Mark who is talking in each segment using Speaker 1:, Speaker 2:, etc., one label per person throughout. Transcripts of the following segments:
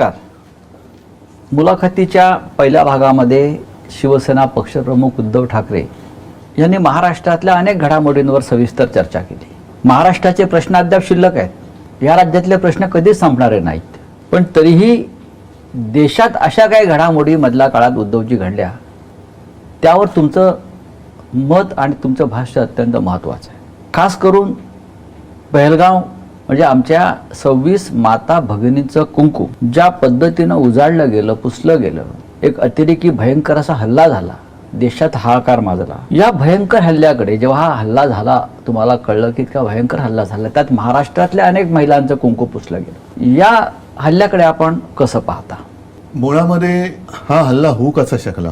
Speaker 1: नमस्कार मुलाखतीच्या पहिल्या भागामध्ये शिवसेना पक्षप्रमुख उद्धव ठाकरे यांनी महाराष्ट्रातल्या अनेक घडामोडींवर सविस्तर चर्चा केली. महाराष्ट्राचे प्रश्न अद्याप शिल्लक आहेत. या राज्यातले प्रश्न कधीच संपणारे नाहीत. पण तरीही देशात अशा काही घडामोडी मधल्या काळात उद्धवजी घडल्या त्यावर तुमचं मत आणि तुमचं भाष्य अत्यंत महत्त्वाचं आहे. खास करून पहलगाव म्हणजे आमच्या सव्वीस माता भगिनींचं कुंकू ज्या पद्धतीनं उजाडलं गेलं पुसलं गेलं एक अतिरेकी भयंकर असा हल्ला झाला. देशात हाहाकार माजला. या भयंकर हल्ल्याकडे जेव्हा हा हल्ला झाला तुम्हाला कळलं की इतका भयंकर हल्ला झाला. त्यात महाराष्ट्रातल्या अनेक महिलांचं कुंकू पुसलं गेलं. या हल्ल्याकडे आपण कसं पाहता?
Speaker 2: मुळामध्ये हा हल्ला होऊ कसा शकला?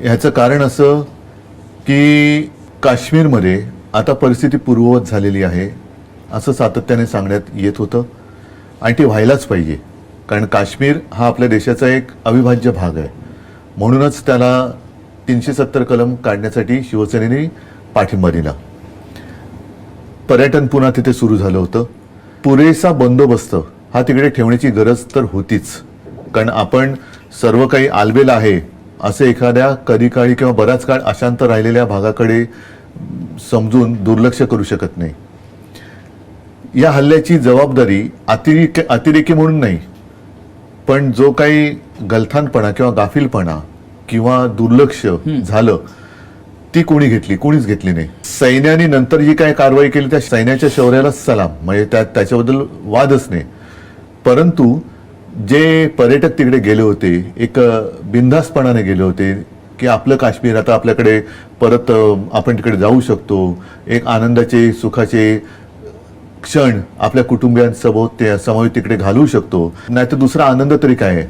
Speaker 2: ह्याचं कारण असं की काश्मीरमध्ये आता परिस्थिती पूर्ववत झालेली आहे. असं सातत्याने सांगण्यात येत होतं. आणि ती व्हायलाच पाहिजे. कारण काश्मीर हा आपल्या देशाचा एक अविभाज्य भाग आहे. म्हणूनच त्याला तीनशे सत्तर कलम काढण्यासाठी शिवसेनेने पाठिंबा दिला. पर्यटन पुन्हा तिथे सुरू झालं होतं. पुरेसा बंदोबस्त हा तिकडे ठेवण्याची गरज तर होतीच. कारण आपण सर्व काही आलबेल आहे असे एखाद्या कधी काळी किंवा बराच काळ अशांत राहिलेल्या भागाकडे समजून दुर्लक्ष करू शकत नाही. या हल्ल्याची जबाबदारी अतिरेकी अतिरेकी म्हणून नाही. पण जो काही गलथानपणा किंवा गाफीलपणा किंवा दुर्लक्ष झालं ती कोणी घेतली? कोणीच घेतली नाही. सैन्याने नंतर जी काही कारवाई केली त्या सैन्याच्या शौर्याला सलाम. म्हणजे त्या त्याच्याबद्दल वादच नाही. परंतु जे पर्यटक तिकडे गेले होते एक अ, बिनधास्तपणाने गेले होते की आपलं काश्मीर आता आपल्याकडे परत आपण तिकडे जाऊ शकतो. एक आनंदाचे सुखाचे क्षण आपल्या कुटुंबियांसोबत ते समोर तिकडे घालवू शकतो. नाहीतर दुसरा आनंद तरी काय आहे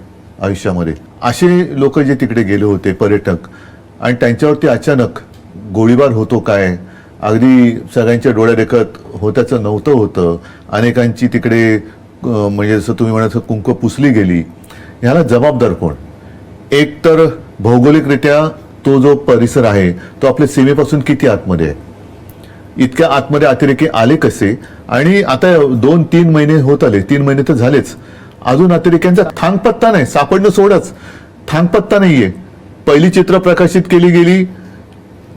Speaker 2: आयुष्यामध्ये? असे लोक जे तिकडे गेले होते पर्यटक आणि त्यांच्यावरती अचानक गोळीबार होतो काय? अगदी सगळ्यांच्या डोळ्या देखत होत्याचं नव्हतं होतं. अनेकांची तिकडे म्हणजे जसं तुम्ही म्हणत कुंकू पुसली गेली. ह्याला जबाबदार कोण? एक तर भौगोलिकरित्या तो जो परिसर आहे तो आपल्या सीमेपासून किती आतमध्ये आहे? इतक्या आतमध्ये अतिरेकी आले कसे? आणि आता दोन तीन महिने होत आले. तीन महिने तर झालेच. अजून अतिरेक्यांचा थांगपत्ता नाही. सापडणं सोडच. थांगपत्ता नाहीये. पहिली चित्र प्रकाशित केली गेली.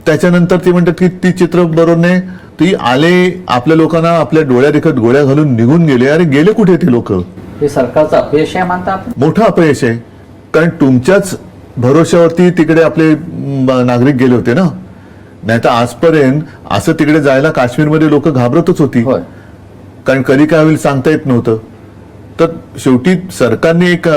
Speaker 2: त्याच्यानंतर ती म्हणतात की ती चित्र बरोबर नाही. ती आले आपल्या लोकांना आपल्या डोळ्या देखत गोळ्या घालून निघून गेले. अरे गेले कुठे ते लोक?
Speaker 1: हे सरकारचं अपयश आहे मानता आपण?
Speaker 2: मोठं अपयश आहे. कारण तुमच्याच भरोश्यावरती तिकडे आपले नागरिक गेले होते ना? नाही तर आजपर्यंत असं तिकडे जायला काश्मीरमध्ये लोक घाबरतच होती. कारण कधी काय होईल सांगता येत नव्हतं. तर शेवटी सरकारने एक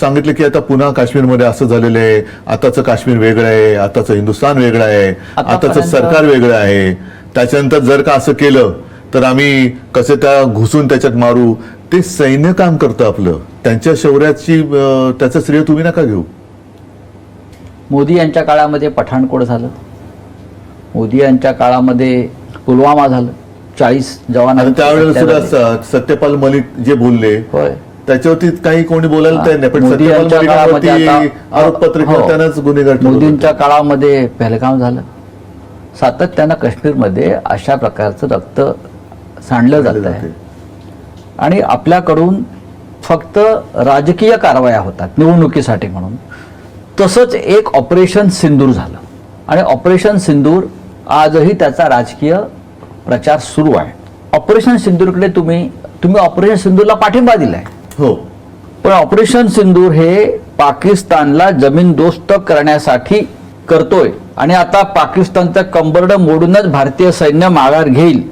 Speaker 2: सांगितलं की आता पुन्हा काश्मीरमध्ये असं झालेलं आहे. आताचं काश्मीर वेगळं आहे. आताचं हिंदुस्थान वेगळं आहे. आताचं सरकार वेगळं आहे. त्याच्यानंतर जर का असं केलं तर आम्ही कसे त्या घुसून त्याच्यात मारू? ते सैन्य काम करतं आपलं. त्यांच्या शौर्याची त्याचं श्रेय तुम्ही नका घेऊ.
Speaker 1: मोदी यांच्या काळामध्ये पठाणकोट झालं. मोदी यांच्या काळामध्ये पुलवामा झालं चाळीस
Speaker 2: आणि
Speaker 1: जवानांची
Speaker 2: त्यावेळेला
Speaker 1: हत्या
Speaker 2: सुद्धा
Speaker 1: झाली.
Speaker 2: स- सत्यपाल मलिक जे बोलले
Speaker 1: होय
Speaker 2: त्याच्यावरती काही कोणी बोलायला तयार नाही पण सत्यपाल आरोपपत्र
Speaker 1: हो.
Speaker 2: त्यांनाच गुन्हेगार.
Speaker 1: मोदींच्या काळामध्ये पहलगाम झालं सातत्यानं काश्मीरमध्ये अशा प्रकारचं रक्त सांडलं जात आहे. आणि आपल्याकडून फक्त राजकीय कारवाया होतात निवडणुकीसाठी म्हणून तसंच एक ऑपरेशन सिंदूर झालं आणि ऑपरेशन सिंदूर आजही त्याचा राजकीय प्रचार सुरू आहे. ऑपरेशन सिंदूरकडे तुम्ही तुम्ही ऑपरेशन सिंदूरला पाठिंबा दिलाय.
Speaker 2: हो.
Speaker 1: पण ऑपरेशन सिंदूर हे पाकिस्तानला जमीनदोस्त करण्यासाठी करतोय. आणि आता पाकिस्तानचं कंबरड मोडूनच भारतीय सैन्य माघार घेईल.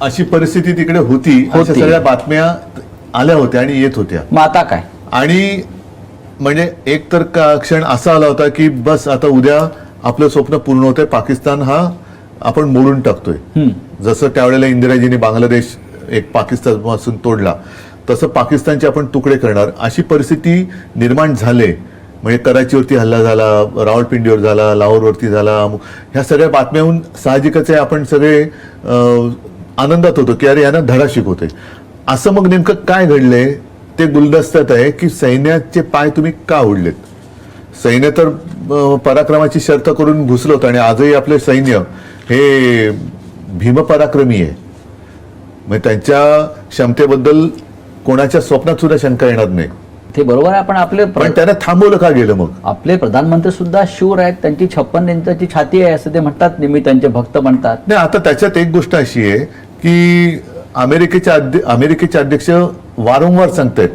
Speaker 2: अशी परिस्थिती तिकडे होती. अशा. सगळ्या बातम्या आल्या होत्या आणि येत होत्या.
Speaker 1: मग आता काय?
Speaker 2: आणि म्हणजे एक तर का क्षण असा आला होता की बस आता उद्या आपलं स्वप्न पूर्ण होतंय. पाकिस्तान हा आपण मोडून टाकतोय. जसं त्यावेळेला इंदिराजींनी बांगलादेश एक पाकिस्तानपासून तोडला तसं पाकिस्तानचे आपण तुकडे करणार. अशी परिस्थिती निर्माण झाले. म्हणजे कराचीवरती हल्ला झाला रावळपिंडीवर झाला लाहोरवरती झाला ह्या सगळ्या बातम्याहून साहजिकच आहे आपण सगळे आनंदात होतो की अरे यांना धडा शिकवतोय. असं मग नेमकं काय घडलंय? ते गुलदस्त्यात आहे की सैन्याचे पाय तुम्ही का ओढलेत सैन्य तर पराक्रमाची शर्त करून घुसलं होतं आणि आजही आपले सैन्य हे भीमपराक्रमी आहे म्हणजे त्यांच्या क्षमतेबद्दल कोणाच्या स्वप्नात सुद्धा शंका येणार नाही.
Speaker 1: ते बरोबर आहे पण आपले
Speaker 2: पण त्यांना थांबवलं का गेलं मग?
Speaker 1: आपले प्रधानमंत्री सुद्धा शूर आहेत त्यांची छप्पन इंचाची छाती आहे असं ते म्हणतात नेहमी त्यांचे भक्त म्हणतात.
Speaker 2: नाही आता त्याच्यात एक गोष्ट अशी आहे की अमेरिकेचे अध्य- अमेरिकेचे अध्यक्ष वारंवार सांगतायत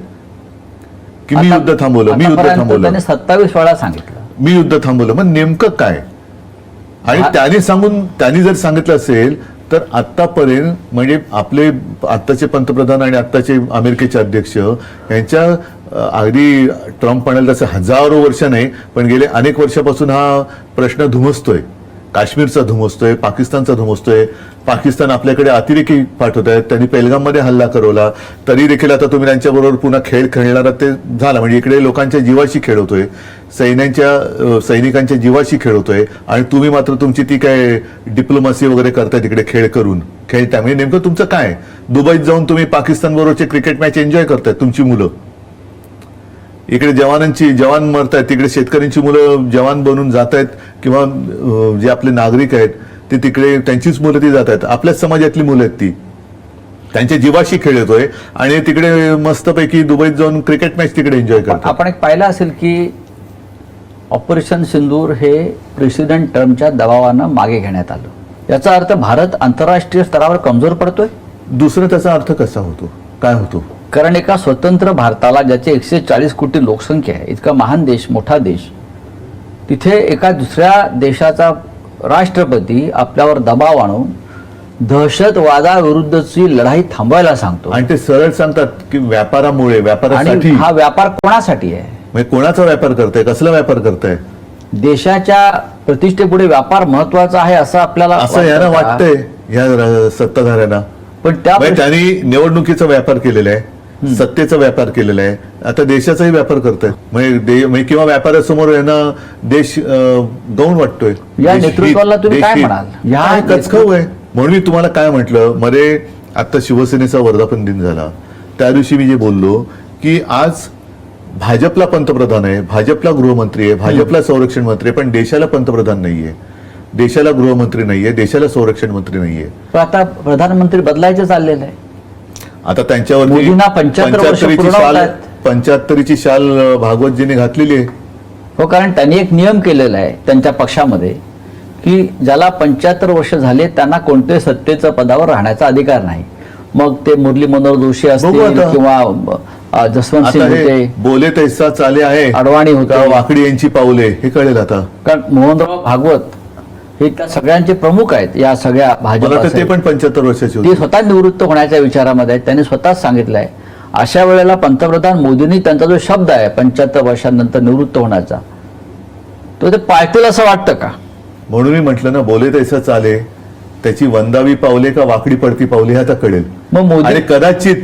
Speaker 2: की मी युद्ध थांबवलं मी युद्ध थांबवलं.
Speaker 1: सत्तावीस वेळा सांगितलं.
Speaker 2: मी युद्ध थांबवलं. मग नेमकं काय? आणि त्यांनी सांगून त्यांनी जर सांगितलं असेल तर आतापर्यंत म्हणजे आपले आत्ताचे पंतप्रधान आणि आत्ताचे अमेरिकेचे अध्यक्ष यांच्या अगदी ट्रम्प म्हणाल तसं हजारो वर्ष नाही पण गेले अनेक वर्षापासून हा प्रश्न धुमसतोय. काश्मीरचा धुमसतोय पाकिस्तानचा धुमसतोय पाकिस्तान आपल्याकडे अतिरेकी पाठवत आहेत. त्यांनी पेलगाममध्ये हल्ला करवला. तरी देखील आता तुम्ही त्यांच्याबरोबर पुन्हा खेळ खेळणार ते झाला. म्हणजे इकडे लोकांच्या जीवाशी खेळवतोय सैन्यांच्या सैनिकांच्या जीवाशी खेळवतोय आणि तुम्ही मात्र तुमची ती काय डिप्लोमसी वगैरे करताय तिकडे खेळ करून. खेळता म्हणजे नेमकं तुमचं काय? दुबईत जाऊन तुम्ही पाकिस्तान बरोबरचे क्रिकेट मॅच एन्जॉय करताय तुमची मुलं. इकडे जवानांची जवान मरतायत तिकडे शेतकऱ्यांची मुलं जवान बनून जात आहेत किंवा जे आपले नागरिक आहेत ते तिकडे त्यांचीच मुलं ती जात आहेत आपल्याच समाजातली मुलं आहेत ती. त्यांच्या जीवाशी खेळ येतोय आणि तिकडे मस्तपैकी दुबईत जाऊन क्रिकेट मॅच तिकडे एन्जॉय
Speaker 1: पण
Speaker 2: करतात.
Speaker 1: आपण एक पाहिलं असेल की ऑपरेशन सिंदूर हे प्रेसिडेंट ट्रम्पच्या दबावानं मागे घेण्यात आलं. याचा अर्थ भारत आंतरराष्ट्रीय स्तरावर कमजोर पडतोय?
Speaker 2: दुसरं त्याचा अर्थ कसा होतो? काय होतो?
Speaker 1: कारण एका स्वतंत्र भारताला ज्याचे एकशे चाळीस कोटी लोकसंख्या आहे इतका महान देश मोठा देश तिथे एका दुसऱ्या देशाचा राष्ट्रपती आपल्यावर दबाव आणून दहशतवादाविरुद्धची लढाई थांबवायला सांगतो.
Speaker 2: आणि ते सरळ सांगतात की व्यापारामुळे व्यापारासाठी.
Speaker 1: हा व्यापार कोणासाठी आहे?
Speaker 2: म्हणजे कोणाचा व्यापार करताय? कसला व्यापार करताय?
Speaker 1: देशाच्या प्रतिष्ठेपुढे व्यापार महत्त्वाचा आहे असं आपल्याला
Speaker 2: असं याला
Speaker 1: का?
Speaker 2: वाटतंय या सत्ताधाऱ्यांना.
Speaker 1: पण त्या
Speaker 2: म्हणजे त्यांनी निवडणुकीचा व्यापार केलेला आहे. सत्तेचा व्यापार केलेला आहे. आता देशाचाही व्यापार करतायत म्हणजे म्हणजे किंवा व्यापारासमोर यांना देश गौण वाटतोय.
Speaker 1: या नेतृत्वाला तुम्ही काय. म्हणाल? या
Speaker 2: काय कचकव आहे. म्हणून मी तुम्हाला काय म्हटलं मध्ये आता शिवसेनेचा वर्धापन दिन झाला. त्या दिवशी मी जे बोललो की आज भाजपला पंतप्रधान आहे भाजपला गृहमंत्री आहे भाजपला संरक्षण मंत्री आहे पण देशाला पंतप्रधान नाहीये. देशाला गृहमंत्री नाहीये देशाला संरक्षण मंत्री नाहीये.
Speaker 1: पण आता प्रधानमंत्री बदलायचं चाललेलं आहे.
Speaker 2: आता त्यांच्यावरती
Speaker 1: मोदींना 75 वर्ष
Speaker 2: पंच्याहत्तरीची शाल
Speaker 1: होतात.
Speaker 2: पंच्याहत्तरीची शाल भागवतजींनी घातलेली आहे
Speaker 1: हो कारण त्यांनी एक नियम केलेला आहे त्यांच्या पक्षामध्ये की ज्याला पंच्याहत्तर वर्ष झाले त्यांना कोणत्याही सत्तेचं पदावर राहण्याचा अधिकार नाही मग ते मुरली मनोहर जोशी असतील. किंवा जसवंत सिंग होते
Speaker 2: बोले तैसा चाले आहे
Speaker 1: अडवाणी होते.
Speaker 2: वाकडी यांची पावले हे कळेल आता
Speaker 1: कारण मोहनराव भागवत हे त्या सगळ्यांचे प्रमुख आहेत या सगळ्या
Speaker 2: तर ते
Speaker 1: भाजप
Speaker 2: पण पंच्याहत्तर वर्षाचे
Speaker 1: ते स्वतः निवृत्त होण्याच्या विचारामध्ये आहेत त्यांनी स्वतःच सांगितलंय. अशा वेळेला पंतप्रधान मोदींनी त्यांचा जो शब्द आहे पंच्याहत्तर वर्षांनंतर निवृत्त होण्याचा तो ते पाळतील असं वाटतं का?
Speaker 2: म्हणून मी म्हटलं ना बोले तैसा चाले त्याची वंदावी पावले का वाकडी पडती पावले हे आता कळेल.
Speaker 1: मग मोदी
Speaker 2: आणि कदाचित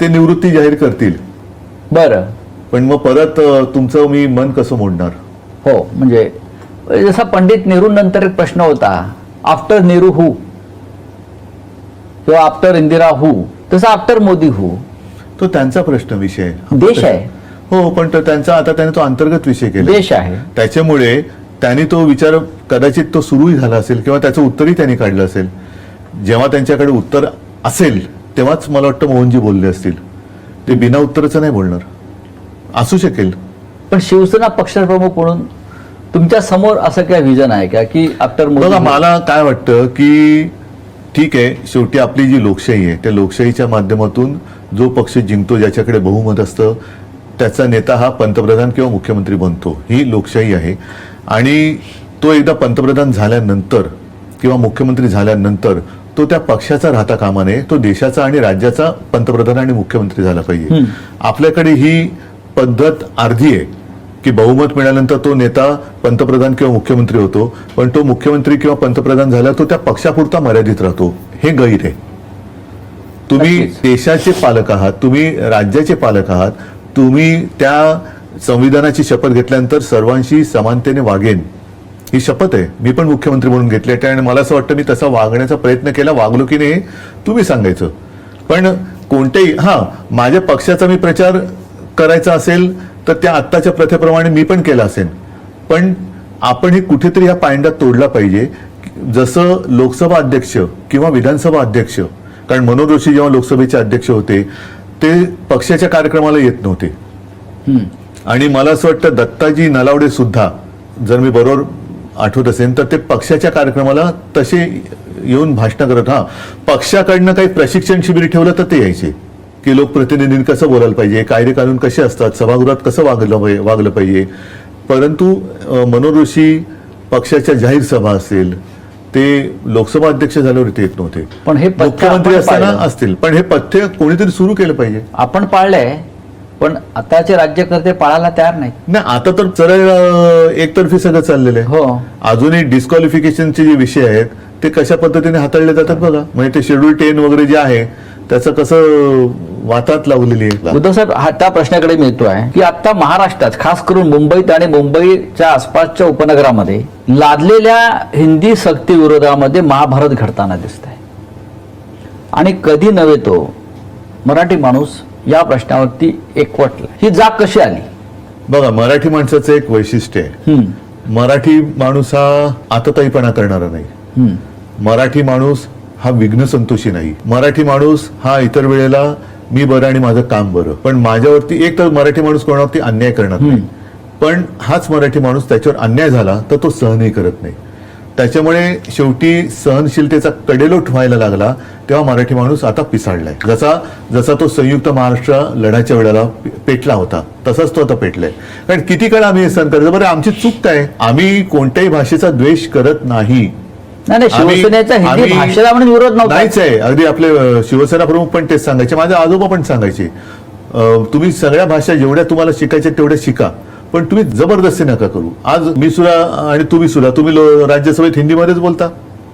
Speaker 2: ते निवृत्ती जाहीर करतील.
Speaker 1: बरं.
Speaker 2: पण मग परत तुमचं मी मन कसं मोडणार?
Speaker 1: हो म्हणजे जसा पंडित नेहरू नंतर एक प्रश्न होता आफ्टर नेहरू हू किंवा आफ्टर इंदिरा हू तसा आफ्टर मोदी हू
Speaker 2: तो त्यांचा प्रश्न विषय.
Speaker 1: देश आहे.
Speaker 2: हो पण तो त्यांचा आता त्याने तो अंतर्गत विषय केला.
Speaker 1: देश आहे.
Speaker 2: त्याच्यामुळे त्यांनी तो विचार कदाचित तो सुरूही झाला असेल किंवा त्याचं उत्तरही त्यांनी काढलं असेल. जेव्हा त्यांच्याकडे उत्तर असेल तेव्हाच मला वाटतं मोहनजी बोलले असतील. ते बिना उत्तराचं नाही बोलणार. असू शकेल.
Speaker 1: पण शिवसेना पक्षप्रमुख म्हणून तुमच्यासमोर असं काय व्हिजन आहे का? की आफ्टर
Speaker 2: बघा मला काय वाटतं की ठीक आहे शेवटी आपली जी लोकशाही आहे त्या लोकशाहीच्या माध्यमातून जो पक्ष जिंकतो ज्याच्याकडे बहुमत असतं त्याचा नेता हा पंतप्रधान किंवा मुख्यमंत्री बनतो. ही लोकशाही आहे. आणि तो एकदा पंतप्रधान झाल्यानंतर किंवा मुख्यमंत्री झाल्यानंतर तो त्या पक्षाचा राहता कामा नये तो देशाचा आणि राज्याचा पंतप्रधान आणि मुख्यमंत्री झाला पाहिजे. आपल्याकडे ही पद्धत अर्धी आहे. की बहुमत मिळाल्यानंतर तो नेता पंतप्रधान किंवा मुख्यमंत्री होतो पण तो मुख्यमंत्री किंवा पंतप्रधान झाला तो त्या पक्षापुरता मर्यादित राहतो. हे गैर आहे. तुम्ही. देशाचे पालक आहात तुम्ही राज्याचे पालक आहात तुम्ही त्या संविधानाची शपथ घेतल्यानंतर सर्वांशी समानतेने वागेन. ही शपथ आहे. मी पण मुख्यमंत्री म्हणून घेतली आहे. आणि मला असं वाटतं मी तसा वागण्याचा प्रयत्न केला वागलो की नाही तुम्ही सांगायचं. पण कोणत्याही हा माझ्या पक्षाचा मी प्रचार करायचा असेल तर त्या आत्ताच्या प्रथेप्रमाणे मी पण केला असेल पण आपण हे कुठेतरी हा पायंडा तोडला पाहिजे. जसं लोकसभा अध्यक्ष किंवा विधानसभा अध्यक्ष कारण मनोज जोशी जेव्हा लोकसभेचे अध्यक्ष होते ते पक्षाच्या कार्यक्रमाला येत नव्हते. आणि मला असं वाटतं दत्ताजी नलावडे सुद्धा जर मी बरोबर आठवत असेल तर ते पक्षाच्या कार्यक्रमाला तसे येऊन भाषण करत हा पक्षाकडनं काही प्रशिक्षण शिबिर ठेवलं तर ते यायचे. की लोकप्रतिनिधींनी कसं बोलायला पाहिजे? कायदे कानून कसे असतात? सभागृहात कसं वागलं वागलं पाहिजे? परंतु अं, मनोहर ऋषी पक्षाच्या जाहीर सभा असेल ते लोकसभा अध्यक्ष झाल्यावर ते येत नव्हते.
Speaker 1: पण हे
Speaker 2: मुख्यमंत्री असताना. असतील. पण हे पथ्य कोणीतरी सुरू केलं पाहिजे.
Speaker 1: आपण पाळलंय पण आताचे राज्यकर्ते पाळायला तयार
Speaker 2: नाही आता तर सरळ एकतर्फी सगळं चाललेलं आहे.
Speaker 1: हो.
Speaker 2: अजूनही डिस्क्वालिफिकेशनचे जे विषय आहेत ते कशा पद्धतीने हाताळले जातात बघा. म्हणजे ते शेड्यूल टेन वगैरे जे आहे त्याचं कसं वातात लावलेली आहे.
Speaker 1: उद्धव साहेब हा त्या प्रश्नाकडे मी येतो आहे की आता महाराष्ट्रात खास करून मुंबईत आणि मुंबईच्या आसपासच्या उपनगरामध्ये लादलेल्या हिंदी सक्ती विरोधामध्ये महाभारत घडताना दिसत आहे आणि कधी नव्हे तो मराठी माणूस या प्रश्नावरती एकवटला. ही जाग कशी आली?
Speaker 2: बघा मराठी माणसाचं एक वैशिष्ट्य आहे. मराठी माणूस हा आतताईपणा करणारा नाही. मराठी माणूस हा विघ्न संतोषी नाही. मराठी माणूस हा इतर वेळेला मी बरं आणि माझं काम बरं. पण माझ्यावरती एक तर मराठी माणूस कोणावरती अन्याय करणार नाही. पण हाच मराठी माणूस त्याच्यावर अन्याय झाला तर तो सहनही करत नाही. त्याच्यामुळे शेवटी सहनशीलतेचा कडेलोट व्हायला लागला तेव्हा मराठी माणूस आता पिसाळलाय. जसा जसा तो संयुक्त महाराष्ट्र लढ्याच्या वेळेला पेटला होता तसाच तो आता पेटलाय. कारण किती काळ आम्ही हे सहन करायचं? बरं आमची चूक काय? आम्ही कोणत्याही भाषेचा द्वेष करत नाही.
Speaker 1: नाही शिवसेनेचा हिंदी भाषेला म्हणून विरोध नव्हता.
Speaker 2: नाहीच आहे. अगदी आपले शिवसेना प्रमुख पण तेच सांगायचे माझे आजोबा पण सांगायचे. तुम्ही सगळ्या भाषा जेवढ्या तुम्हाला शिकायच्या तेवढ्या शिका पण तुम्ही जबरदस्ती नका करू. आज मी सुद्धा आणि तुम्ही सुद्धा तुम्ही राज्यसभेत हिंदीमध्येच बोलता.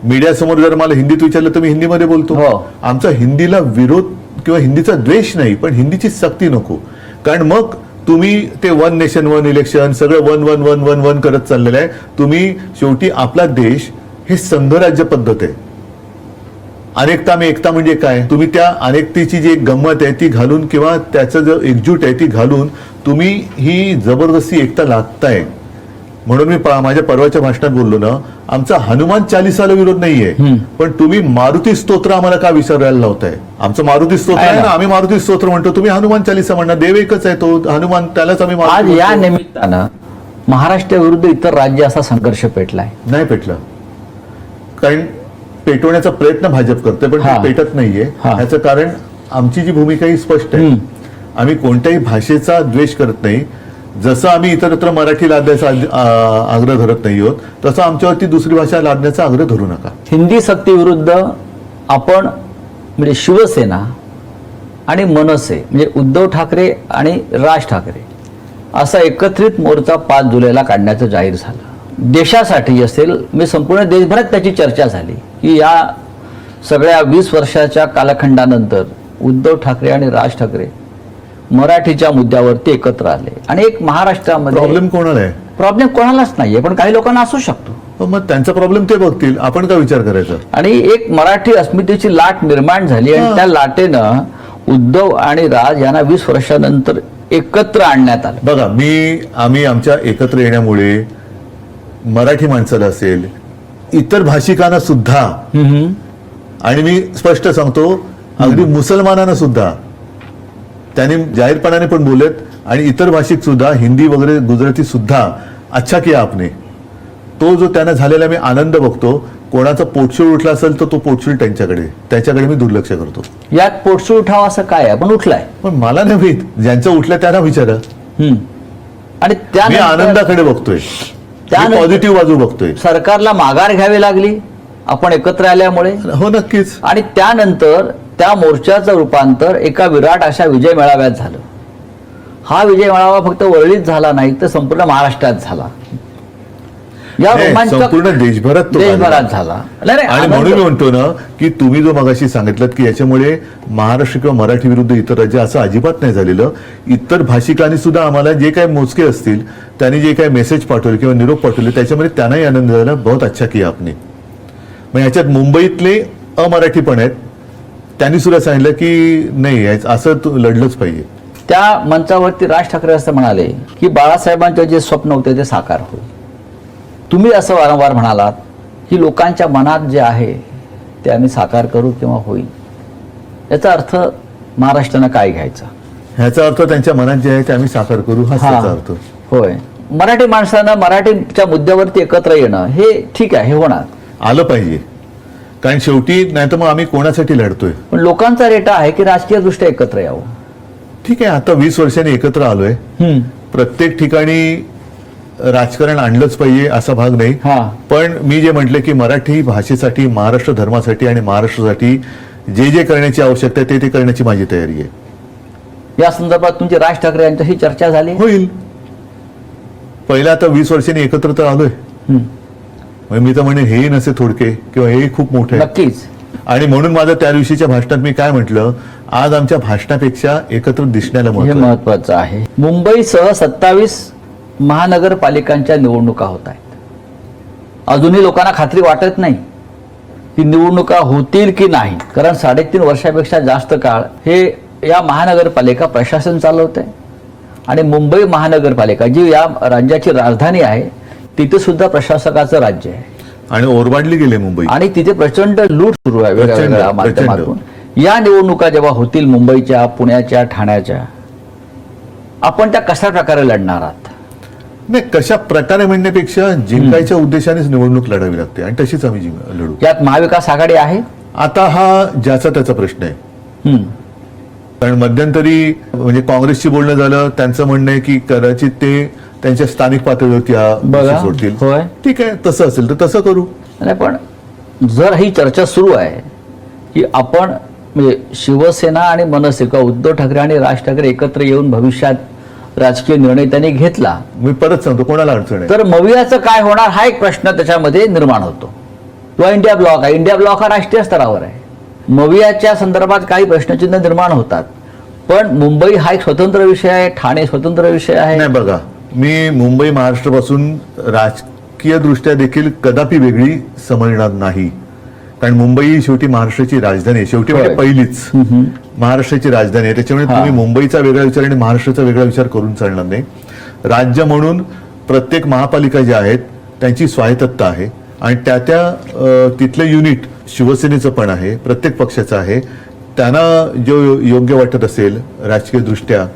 Speaker 2: मीडिया समोर जर मला हिंदीत विचारलं तर मी हिंदीमध्ये बोलतो.
Speaker 1: हो.
Speaker 2: आमचा हिंदीला विरोध किंवा हिंदीचा द्वेष नाही पण हिंदीची सक्ती नको. कारण मग तुम्ही ते वन नेशन वन इलेक्शन सगळं one one one one one करत चाललेलं आहे. तुम्ही शेवटी आपला देश हे संघराज्य पद्धत आहे. अनेकता में एकता म्हणजे काय? तुम्ही त्या अनेकतेची जी एक गंमत आहे ती घालून किंवा त्याचं जो एकजूट आहे ती घालून तुम्ही ही जबरदस्ती एकता लादताय. म्हणून मी माझ्या परवाच्या भाषणात बोललो ना आमचा हनुमान चालिसाला विरोध नाहीये. पण तुम्ही मारुती स्तोत्र आम्हाला का विसरायला लावताय? आमचं मारुती स्तोत्र
Speaker 1: आहे ना.
Speaker 2: आम्ही मारुती स्तोत्र म्हणतो तुम्ही हनुमान चालिसा म्हणणार देव एकच आहे तो हनुमान त्यालाच आम्ही
Speaker 1: आज या. निमित्तानं महाराष्ट्र विरुद्ध इतर राज्य असा संघर्ष पेटलाय.
Speaker 2: नाही पेटला. कारण पेटवण्याचा प्रयत्न भाजप करते पण. ते पेटत नाहीये
Speaker 1: हा.
Speaker 2: ह्याचं कारण आमची जी भूमिका ही स्पष्ट आहे. आम्ही कोणत्याही भाषेचा द्वेष करत नाही जसं आम्ही इतरत्र मराठी लादण्याचा आग्रह धरत नाही आहोत तसं आमच्यावरती दुसरी भाषा लादण्याचा आग्रह धरू नका
Speaker 1: हिंदी सक्ती विरुद्ध आपण म्हणजे शिवसेना आणि मनसे म्हणजे उद्धव ठाकरे आणि राज ठाकरे असा एकत्रित मोर्चा पाच जुलैला काढण्याचं जाहीर झालं देशासाठी असेल म्हणजे संपूर्ण देशभरात त्याची चर्चा झाली की या सगळ्या वीस वर्षाच्या कालखंडानंतर उद्धव ठाकरे आणि राज ठाकरे मराठीच्या मुद्द्यावरती एकत्र आले. आणि एक महाराष्ट्रामध्ये
Speaker 2: प्रॉब्लेम कोणाला आहे?
Speaker 1: प्रॉब्लेम कोणालाच नाहीये पण काही लोकांना असू शकतो.
Speaker 2: पण मग त्यांचा प्रॉब्लेम ते बघतील. आपण का विचार करायचा?
Speaker 1: आणि एक मराठी अस्मितेची लाट निर्माण झाली आणि
Speaker 2: हा.
Speaker 1: त्या लाटेनं उद्धव आणि राज यांना वीस वर्षानंतर एकत्र आणण्यात आलं.
Speaker 2: बघा मी आम्ही आमच्या एकत्र येण्यामुळे मराठी माणसाला असेल इतर भाषिकांना सुद्धा. आणि मी स्पष्ट सांगतो अगदी मुसलमानांना सुद्धा. त्यांनी जाहीरपणाने पण बोलत आणि इतर भाषिक सुद्धा हिंदी वगैरे गुजराती सुद्धा अच्छा किया आपने. तो जो त्यांना झालेला मी आनंद बघतो कोणाचा पोटशूळ उठला असेल तर तो पोटशूळ त्यांच्याकडे. त्याच्याकडे मी दुर्लक्ष करतो.
Speaker 1: यात पोटसूळ उठाव असं काय आहे? पण उठलाय.
Speaker 2: पण मला नाही माहीत. ज्यांचं उठलं त्यांना विचारा.
Speaker 1: आणि
Speaker 2: मी
Speaker 1: त्यानंतर
Speaker 2: आनंदाकडे बघतोय. पॉझिटिव्ह बाजू बघतोय.
Speaker 1: सरकारला माघार घ्यावी लागली आपण एकत्र आल्यामुळे.
Speaker 2: हो नक्कीच.
Speaker 1: आणि त्यानंतर त्या मोर्चाचं रूपांतर एका विराट अशा विजय मेळाव्यात झालं. हा विजय मेळावा फक्त वरळीत झाला नाही तर संपूर्ण महाराष्ट्रात झाला. या
Speaker 2: नाही,
Speaker 1: रोमांचक
Speaker 2: संपूर्ण देशभरात तो झाला.
Speaker 1: देशभरात झाला. नाही, नाही,
Speaker 2: आणि
Speaker 1: आनंद-
Speaker 2: म्हणून मी म्हणतो ना की तुम्ही जो मगाशी सांगितलं की याच्यामुळे महाराष्ट्र किंवा मराठी विरुद्ध इतर राज्य असं अजिबात नाही झालेलं इतर भाषिकांनी सुद्धा आम्हाला जे काही मोजके असतील त्यांनी जे काही मेसेज पाठवले किंवा निरोप पाठवले त्याच्यामध्ये त्यांनाही आनंद झाला. बहुत अच्छा किया आपने. मग ह्याच्यात मुंबईतले अमराठी पण आहेत. त्यांनी सुद्धा सांगितलं की नाही याच- असं तू लढलंच पाहिजे.
Speaker 1: त्या मंचावरती राज ठाकरे असं म्हणाले की बाळासाहेबांचे जे स्वप्न होते ते साकार होईल. तुम्ही असं वारंवार म्हणालात की लोकांच्या मनात जे आहे ते आम्ही साकार करू किंवा होईल. याचा अर्थ महाराष्ट्रानं काय घ्यायचा?
Speaker 2: ह्याचा अर्थ त्यांच्या मनात जे आहे ते आम्ही साकार करू
Speaker 1: हा.
Speaker 2: त्याचा अर्थ.
Speaker 1: होय. मराठी माणसानं मराठीच्या मुद्द्यावरती एकत्र येणं हे ठीक आहे हे होणार.
Speaker 2: आलं पाहिजे. कारण शेवटी नाही तर मग आम्ही कोणासाठी लढतोय?
Speaker 1: पण लोकांचा रेटा आहे की राजकीय दृष्ट्या एकत्र यावं?
Speaker 2: ठीक आहे आता वीस वर्षांनी एकत्र आलोय. प्रत्येक ठिकाणी राजकारण आणलंच पाहिजे असा भाग नाही.
Speaker 1: हा.
Speaker 2: पण मी जे म्हटलं की मराठी भाषेसाठी महाराष्ट्र धर्मासाठी आणि महाराष्ट्रासाठी जे जे करण्याची आवश्यकता आहे ते ते करण्याची माझी तयारी आहे.
Speaker 1: या संदर्भात तुमची राज ठाकरे यांच्याशी चर्चा झाली?
Speaker 2: होईल. पहिल्या आता वीस वर्षांनी एकत्र तर आलोय. म्हणजे मी तर म्हणे हे नसे थोडके किंवा हे खूप मोठे.
Speaker 1: नक्कीच.
Speaker 2: आणि म्हणून माझं त्या दिवशीच्या भाषणात मी काय म्हटलं आज आमच्या भाषणापेक्षा एकत्र दिसण्याला.
Speaker 1: महत्वाचं आहे. मुंबईसह सत्तावीस महानगरपालिकांच्या निवडणुका होत आहेत. अजूनही लोकांना खात्री वाटत नाही की निवडणुका होतील की नाही. कारण साडेतीन वर्षापेक्षा जास्त काळ हे या महानगरपालिका प्रशासन चालवत आहे आणि मुंबई महानगरपालिका जी या राज्याची राजधानी आहे तिथे सुद्धा प्रशासकाचं राज्य आहे.
Speaker 2: आणि ओरबाडली गेले मुंबई.
Speaker 1: आणि तिथे प्रचंड लूट सुरू आहे वेगळ्या. माध्यमातून. या निवडणुका जेव्हा होतील मुंबईच्या पुण्याच्या ठाण्याच्या आपण त्या कशा प्रकारे लढणार आहात?
Speaker 2: नाही कशा प्रकारे म्हणण्यापेक्षा जिंकायच्या उद्देशानेच निवडणूक लढावी लागते आणि तशीच आम्ही जिंक- लढू.
Speaker 1: यात महाविकास आघाडी आहे?
Speaker 2: आता हा ज्याचा त्याचा प्रश्न आहे.
Speaker 1: हम्म.
Speaker 2: कारण मध्यंतरी म्हणजे काँग्रेसशी बोलणं झालं त्यांचं म्हणणं आहे की कदाचित ते त्यांच्या स्थानिक पातळीवरती हा
Speaker 1: बघा,
Speaker 2: विषय सोडतील.
Speaker 1: होय.
Speaker 2: ठीक आहे तसं असेल तर तसं करू.
Speaker 1: नाही पण जर ही चर्चा सुरू आहे की आपण म्हणजे शिवसेना आणि मनसे किंवा उद्धव ठाकरे आणि राज ठाकरे एकत्र येऊन भविष्यात राजकीय निर्णय त्यांनी घेतला.
Speaker 2: मी परत सांगतो कोणाला अडचण आहे?
Speaker 1: तर मवियाचं काय होणार हा एक प्रश्न त्याच्यामध्ये निर्माण होतो. किंवा इंडिया ब्लॉक आहे. इंडिया ब्लॉक हा राष्ट्रीय स्तरावर आहे. मवियाच्या संदर्भात काही प्रश्नचिन्ह निर्माण होतात. पण मुंबई हा एक स्वतंत्र विषय आहे ठाणे स्वतंत्र विषय आहे.
Speaker 2: नाही बघा मी मुंबई महाराष्ट्रापासून राजकीय दृष्ट्या देखील कदापि वेगळी समजणार नाही. कारण मुंबई ही शेवटी महाराष्ट्राची राजधानी आहे. शेवटी म्हणजे. पहिलीच. महाराष्ट्राची राजधानी आहे. त्याच्यामुळे. तुम्ही मुंबईचा वेगळा विचार आणि महाराष्ट्राचा वेगळा विचार करून चालणार नाही. राज्य म्हणून प्रत्येक महापालिका ज्या आहेत त्यांची स्वायत्तता आहे. आणि त्या त्या तिथलं युनिट शिवसेनेचं पण आहे प्रत्येक पक्षाचं आहे. त्यांना जो योग्य वाटत असेल राजकीय दृष्ट्या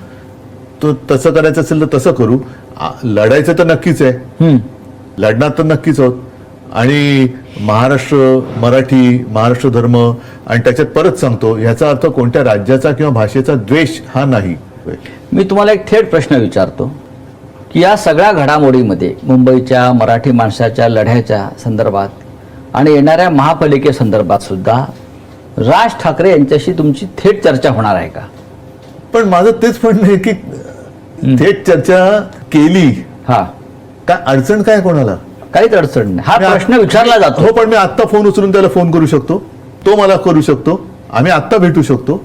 Speaker 2: तो तसं करायचं असेल तर तसं करू. लढायचं तर नक्कीच आहे. लढणार तर नक्कीच आहोत. आणि महाराष्ट्र मराठी महाराष्ट्र धर्म आणि त्याच्यात परत सांगतो ह्याचा अर्थ कोणत्या राज्याचा किंवा भाषेचा द्वेष हा नाही.
Speaker 1: मी तुम्हाला एक थेट प्रश्न विचारतो की या सगळ्या घडामोडीमध्ये मुंबईच्या मराठी माणसाच्या लढ्याच्या संदर्भात आणि येणाऱ्या महापालिकेसंदर्भात सुद्धा राज ठाकरे यांच्याशी तुमची थेट चर्चा होणार आहे का?
Speaker 2: पण माझं तेच म्हणणं आहे की थेट चर्चा केली.
Speaker 1: हा.
Speaker 2: काय अडचण काय कोणाला?
Speaker 1: काहीच अडचण नाही. हा प्रश्न विचारला जातो.
Speaker 2: हो पण मी आत्ता फोन उचलून त्याला फोन करू शकतो. तो मला करू शकतो. आम्ही आत्ता भेटू शकतो.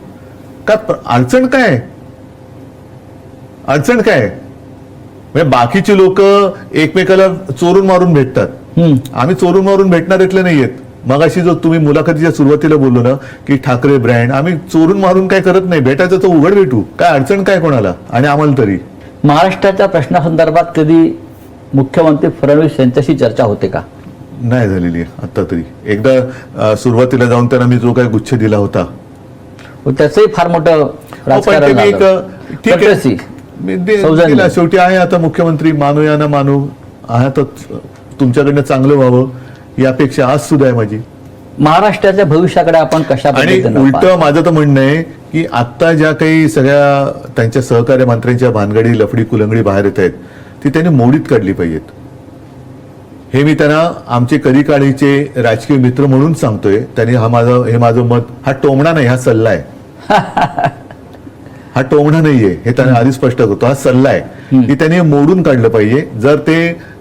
Speaker 2: प्र- अडचण काय? अडचण काय आहे? म्हणजे बाकीची लोक एकमेकाला चोरून मारून भेटतात. आम्ही चोरून मारून भेटणाऱ्यातले नाहीयेत. मगाशी जो तुम्ही मुलाखतीच्या सुरुवातीला बोललो ना की ठाकरे ब्रँड आम्ही चोरून मारून काय करत नाही. भेटायचं तर उघड भेटू. काय अडचण काय कोणाला? आणि आम्हाला तरी?
Speaker 1: महाराष्ट्राच्या प्रश्नासंदर्भात कधी मुख्यमंत्री फडणवीस यांच्याशी चर्चा होते का
Speaker 2: नाही झालेली आहे आता तरी एकदा सुरुवातीला जाऊन त्यांना मी जो काय गुच्छ दिला होता
Speaker 1: त्याचंही फार मोठं
Speaker 2: हो,
Speaker 1: राजकारण.
Speaker 2: आहे
Speaker 1: सौजन्य.
Speaker 2: दिला. शेवटी आहे आता मुख्यमंत्री मानू या ना मानू आहातच तुमच्याकडनं चांगलं व्हावं अपेक्षा आज सुद्धा आहे माझी
Speaker 1: महाराष्ट्राच्या भविष्याकडे आपण कशा
Speaker 2: आणि
Speaker 1: पद्धतीनं
Speaker 2: उलट
Speaker 1: पाहतो?
Speaker 2: माझं तर म्हणणं आहे की आता ज्या काही सगळ्या त्यांच्या सहकार्य मंत्र्यांच्या भानगडी लफडी कुलंगडी बाहेर येत आहेत ती त्यांनी मोडीत काढली पाहिजेत. हे मी त्यांना आमचे कधी काळीचे राजकीय मित्र म्हणून सांगतोय. त्यांनी हा माझं हे माझं मत हा टोमणा नाही हा सल्ला आहे. हा टोमणा नाहीये हे त्यांनी आधी स्पष्ट करतो. हा सल्ला आहे. की त्यांनी मोडून काढलं पाहिजे. जर ते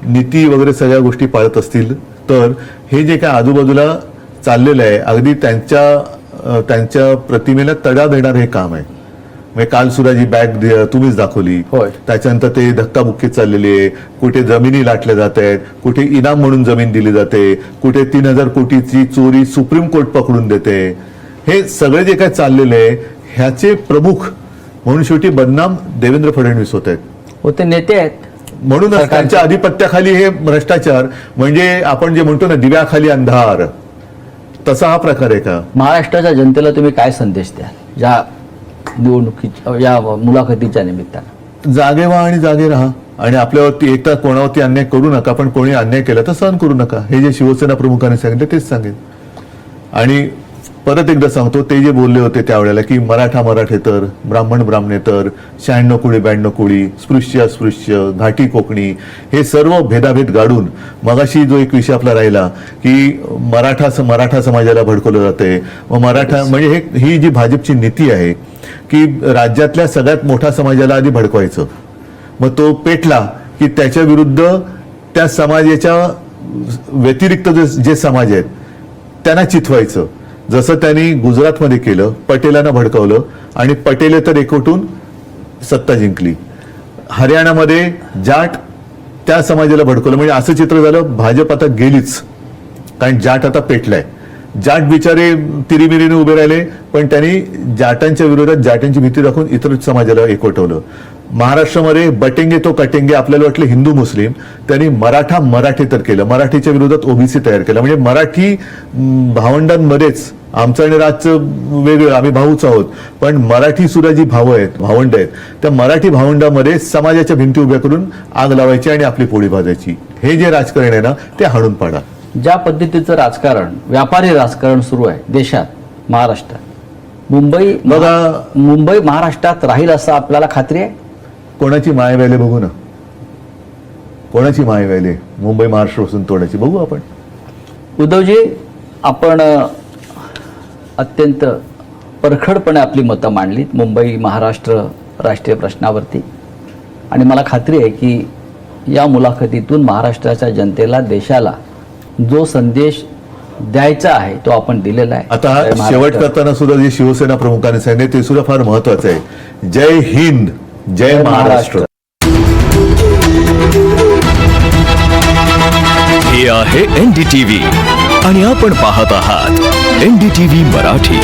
Speaker 2: नीती वगैरे सगळ्या गोष्टी पाळत असतील तर हे जे काय आजूबाजूला चाललेलं आहे अगदी त्यांच्या त्यांच्या प्रतिमेला तडा देणार हे काम आहे. म्हणजे काल सुद्धा जी बॅग तुम्हीच दाखवली. त्याच्यानंतर ते धक्काबुक्की चाललेली आहे. कुठे जमिनी लाटल्या जात आहेत कुठे इनाम म्हणून जमीन दिली जाते कुठे तीन हजार कोटीची चोरी सुप्रीम कोर्ट पकडून देते. हे सगळे जे काय चाललेले आहे ह्याचे प्रमुख म्हणून शेवटी बदनाम देवेंद्र फडणवीस होत आहेत.
Speaker 1: हो ते नेते आहेत.
Speaker 2: म्हणूनच. त्यांच्या आधिपत्याखाली हे भ्रष्टाचार म्हणजे आपण जे म्हणतो ना दिव्याखाली अंधार तसा हा प्रकार आहे का?
Speaker 1: महाराष्ट्राच्या जनतेला तुम्ही काय संदेश द्याल? ज्या निवडणुकी या मुलाखतीच्या निमित्तानं.
Speaker 2: जागे व्हा आणि जागे राहा. आणि आपल्यावरती एकटा कोणावरती अन्याय करू नका पण कोणी अन्याय केला तर सहन करू नका. हे जे शिवसेना प्रमुखांनी सांगितलं तेच सांगेन. आणि परत एकदा सांगतो ते जे बोलले होते त्यावेळेला की मराठा मराठेतर ब्राह्मण ब्राह्मणेतर शहाण्णव कुळी ब्याण्णव कुळी स्पृश्य अस्पृश्य घाटी कोकणी हे सर्व भेदाभेद गाडून मगाशी जो एक विषय आपला राहिला की मराठा मराठा समाजाला भडकवलं जाते व मराठा म्हणजे हे ही जी भाजपची नीती आहे की राज्यातल्या सगळ्यात मोठ्या समाजाला आधी भडकवायचं. मग तो पेटला की त्याच्या विरुद्ध त्या समाजाच्या व्यतिरिक्त जे जे समाज आहेत त्यांना चिथवायचं. जसं त्यांनी गुजरातमध्ये केलं पटेलांना भडकवलं आणि पटेले तर एकवटून सत्ता जिंकली. हरियाणामध्ये जाट त्या समाजाला भडकवलं. म्हणजे असं चित्र झालं भाजप आता गेलीच. कारण जाट आता पेटलाय. जाट बिचारे तिरीमिरीने उभे राहिले पण त्यांनी जाटांच्या विरोधात जाटांची भीती दाखवून इतर समाजाला एकवटवलं. महाराष्ट्रामध्ये बटेंगे तो कटेंगे आपल्याला वाटलं हिंदू मुस्लिम त्यांनी मराठा मराठी तर केलं. मराठीच्या विरोधात ओबीसी तयार केलं. म्हणजे मराठी भावंडांमध्येच आमचं आणि राजचं वेगळं आम्ही भाऊच आहोत. पण मराठी सुद्धा जी भाव आहेत भावंड आहेत त्या मराठी भावंडामध्ये समाजाच्या भिंती उभ्या करून आग लावायची आणि आपली पोळी भाजायची. हे जे राजकारण आहे ना ते हाणून पाडा.
Speaker 1: ज्या पद्धतीचं राजकारण व्यापारी राजकारण सुरू आहे देशात महाराष्ट्रात. मुंबई
Speaker 2: बघा.
Speaker 1: मुंबई महाराष्ट्रात राहील असं आपल्याला खात्री आहे?
Speaker 2: कोणाची माय व्हायले बघू ना? कोणाची माय व्हायले मुंबई महाराष्ट्रापासून तोडायची बघू आपण.
Speaker 1: उद्धवजी आपण अत्यंत परखडपणे आपली मतं मांडलीत मुंबई महाराष्ट्र राष्ट्रीय प्रश्नावरती. आणि मला खात्री आहे की या मुलाखतीतून महाराष्ट्राच्या जनतेला देशाला जो संदेश द्यायचा आहे तो आपण दिलेला आहे.
Speaker 2: आता. शेवट करताना सुद्धा जे शिवसेना प्रमुखांनी सांगितले ते सुद्धा फार महत्वाचं आहे. जय हिंद जय
Speaker 1: जय
Speaker 2: महाराष्ट्र.
Speaker 3: हे आहे एनडीटीव्ही आणि आपण पाहत आहात एनडीटीव्ही मराठी.